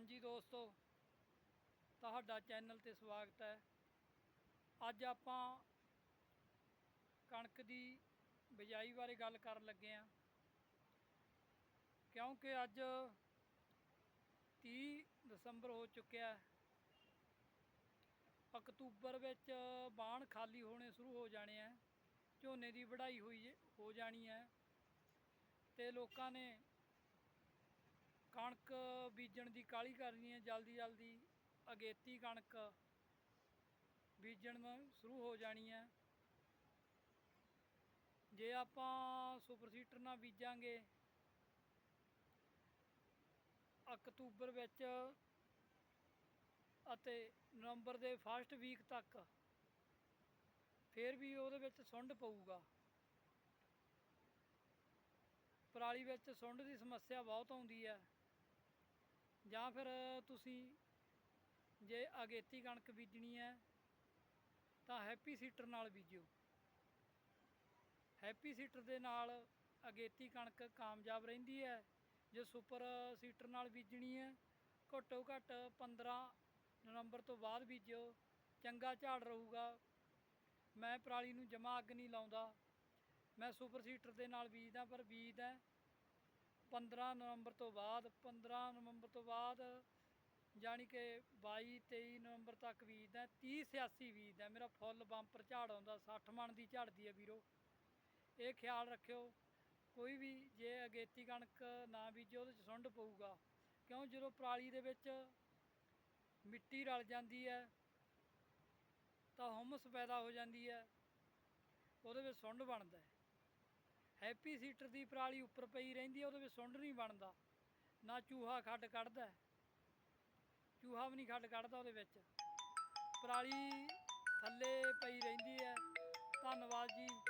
ਹਾਂਜੀ ਦੋਸਤੋ, ਤੁਹਾਡਾ ਚੈਨਲ ਤੇ ਸਵਾਗਤ ਹੈ। ਅੱਜ ਆਪਾਂ ਕਣਕ ਦੀ ਬਿਜਾਈ ਬਾਰੇ ਗੱਲ ਕਰਨ ਲੱਗੇ ਹਾਂ। ਕਿਉਂਕਿ ਅੱਜ 30 ਦਸੰਬਰ ਹੋ ਚੁੱਕਿਆ ਅਕਤੂਬਰ ਵਿੱਚ ਬਾਣ ਖਾਲੀ ਹੋਣੇ ਸ਼ੁਰੂ ਹੋ ਜਾਣੇ ਆ ਝੋਨੇ ਦੀ ਵਢਾਈ ਹੋਈ ਹੋ ਜਾਣੀ ਹੈ। ਤੇ ਲੋਕਾਂ ਨੇ ਕਣਕ ਬੀਜਣ ਦੀ ਕਾਹਲੀ ਕਰਨੀ ਹੈ, ਜਲਦੀ ਜਲਦੀ ਅਗੇਤੀ ਕਣਕ ਬੀਜਣ ਸ਼ੁਰੂ ਹੋ ਜਾਣੀ ਹੈ। ਜੇ ਆਪਾਂ ਸੁਪਰ ਸੀਟਰ ਨਾਲ ਬੀਜਾਂਗੇ, ਅਕਤੂਬਰ ਵਿੱਚ ਅਤੇ ਨਵੰਬਰ ਦੇ ਫਸਟ ਵੀਕ ਤੱਕ ਫਿਰ ਵੀ ਉਹਦੇ ਵਿੱਚ ਸੁੰਡ ਪਊਗਾ। ਪਰਾਲੀ ਵਿੱਚ ਸੁੰਡ ਦੀ ਸਮੱਸਿਆ ਬਹੁਤ ਆਉਂਦੀ ਹੈ। ਜਾਂ ਫਿਰ ਤੁਸੀਂ ਜੇ ਅਗੇਤੀ ਕਣਕ ਬੀਜਣੀ ਹੈ, ਤਾਂ ਹੈਪੀ ਸੀਟਰ ਨਾਲ ਬੀਜੋ ਹੈਪੀ ਸੀਟਰ ਦੇ ਨਾਲ ਅਗੇਤੀ ਕਣਕ ਕਾਮਯਾਬ ਰਹਿੰਦੀ ਹੈ, ਜੇ ਸੁਪਰ ਸੀਟਰ ਨਾਲ ਬੀਜਣੀ ਹੈ, ਘੱਟੋ ਘੱਟ 15 ਨਵੰਬਰ ਤੋਂ ਬਾਅਦ ਬੀਜੋ ਚੰਗਾ ਝਾੜ ਰਹੂਗਾ। ਮੈਂ ਪਰਾਲੀ ਨੂੰ ਜਮਾ ਅੱਗ ਨਹੀਂ ਲਾਉਂਦਾ। ਮੈਂ ਸੁਪਰ ਸੀਟਰ ਦੇ ਨਾਲ ਬੀਜਦਾ, ਪਰ ਬੀਜਦਾ 15 ਨਵੰਬਰ ਤੋਂ ਬਾਅਦ 15 ਨਵੰਬਰ ਤੋਂ ਬਾਅਦ ਜਾਣੀ ਕਿ 22 23 ਨਵੰਬਰ ਤੱਕ ਬੀਜਦਾ 30 86 ਬੀਜਦਾ ਮੇਰਾ ਫੁੱਲ ਬੰਪਰ ਝਾੜ ਆਉਂਦਾ 60 ਮਣ ਦੀ ਝਾੜਦੀ ਹੈ ਵੀਰੋ। ਇਹ ਖਿਆਲ ਰੱਖਿਓ, ਕੋਈ ਵੀ ਜੇ ਅਗੇਤੀ ਕਣਕ ਨਾ ਬੀਜੇ, ਉਹਦੇ ਚ ਸੁੰਡ ਪਊਗਾ। ਕਿਉਂ? ਜਦੋਂ ਪਰਾਲੀ ਦੇ ਵਿੱਚ ਮਿੱਟੀ ਰਲ ਜਾਂਦੀ ਹੈ, ਤਾਂ ਹਮਸ ਪੈਦਾ ਹੋ ਜਾਂਦੀ ਹੈ, ਉਹਦੇ ਵਿੱਚ ਸੁੰਡ ਬਣਦਾ ਹੈ। ਹੈਪੀ ਸੀਟਰ ਦੀ ਪਰਾਲੀ ਉੱਪਰ ਪਈ ਰਹਿੰਦੀ ਹੈ ਉਹਦੇ ਵਿੱਚ ਸੁੰਡ ਨਹੀਂ ਬਣਦਾ। ਨਾ ਚੂਹਾ ਖੱਡ ਕੱਢਦਾ ਚੂਹਾ ਵੀ ਨਹੀਂ ਖੱਡ ਕੱਢਦਾ ਉਹਦੇ ਵਿੱਚ। ਪਰਾਲੀ ਥੱਲੇ ਪਈ ਰਹਿੰਦੀ ਹੈ। ਧੰਨਵਾਦ ਜੀ।